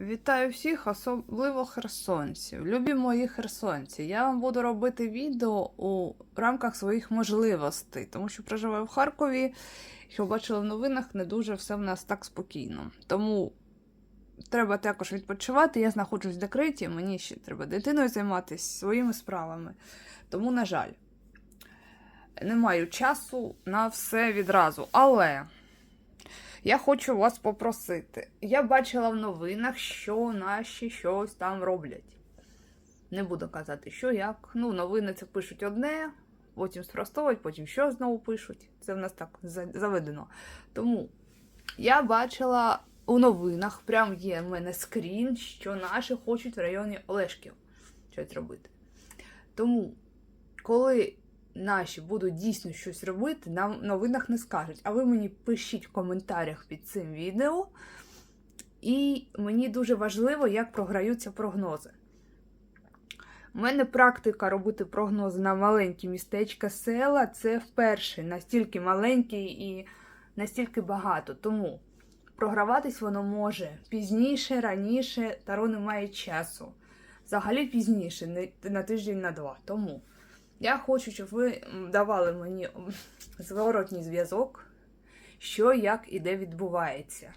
Вітаю всіх, особливо херсонців. Любі мої херсонці. Я вам буду робити відео у рамках своїх можливостей, тому що проживаю в Харкові, що бачила в новинах, не дуже все в нас так спокійно. Тому треба також відпочивати. Я знаходжусь в декреті, мені ще треба дитиною займатися своїми справами. Тому, на жаль, не маю часу на все відразу. Але. Я хочу вас попросити. Я бачила в новинах, що наші щось там роблять. Не буду казати, що як. Ну, новини це пишуть одне, потім спростовують, потім що знову пишуть. Це в нас так заведено. Тому я бачила у новинах, прям є в мене скрін, що наші хочуть в районі Олешків щось робити. Тому, коли наші будуть дійсно щось робити, нам в новинах не скажуть. А ви мені пишіть в коментарях під цим відео. І мені дуже важливо, як програються прогнози. У мене практика робити прогнози на маленькі містечка села це вперше настільки маленькі і настільки багато. Тому програватись воно може пізніше, раніше, Таро не має часу. Взагалі пізніше, на тиждень на два. Тому я хочу, щоб ви давали мені зворотній зв'язок, що як і де відбувається.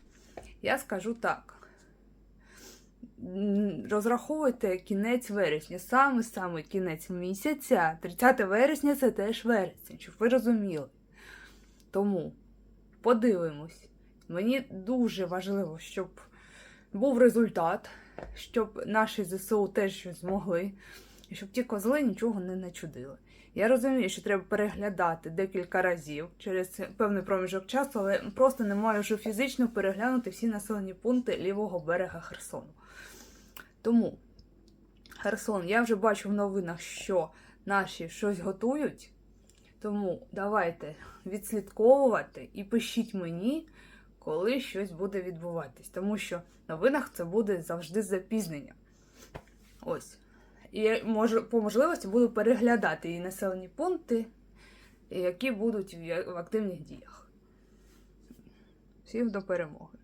Я скажу так. Розраховуйте кінець вересня, саме саме кінець місяця, 30 вересня це теж вересень, щоб ви розуміли. Тому подивимось. Мені дуже важливо, щоб був результат, щоб наші ЗСУ теж щось змогли, і щоб ті козли нічого не начудили. Я розумію, що треба переглядати декілька разів через певний проміжок часу, але просто не маю вже фізично переглянути всі населені пункти лівого берега Херсону. Тому, Херсон, я вже бачу в новинах, що наші щось готують. Тому давайте відслідковувати і пишіть мені, коли щось буде відбуватись. Тому що в новинах це буде завжди з запізненням. Ось. І можу, мож- по можливості буду переглядати і населені пункти, які будуть в активних діях. Всіх до перемоги!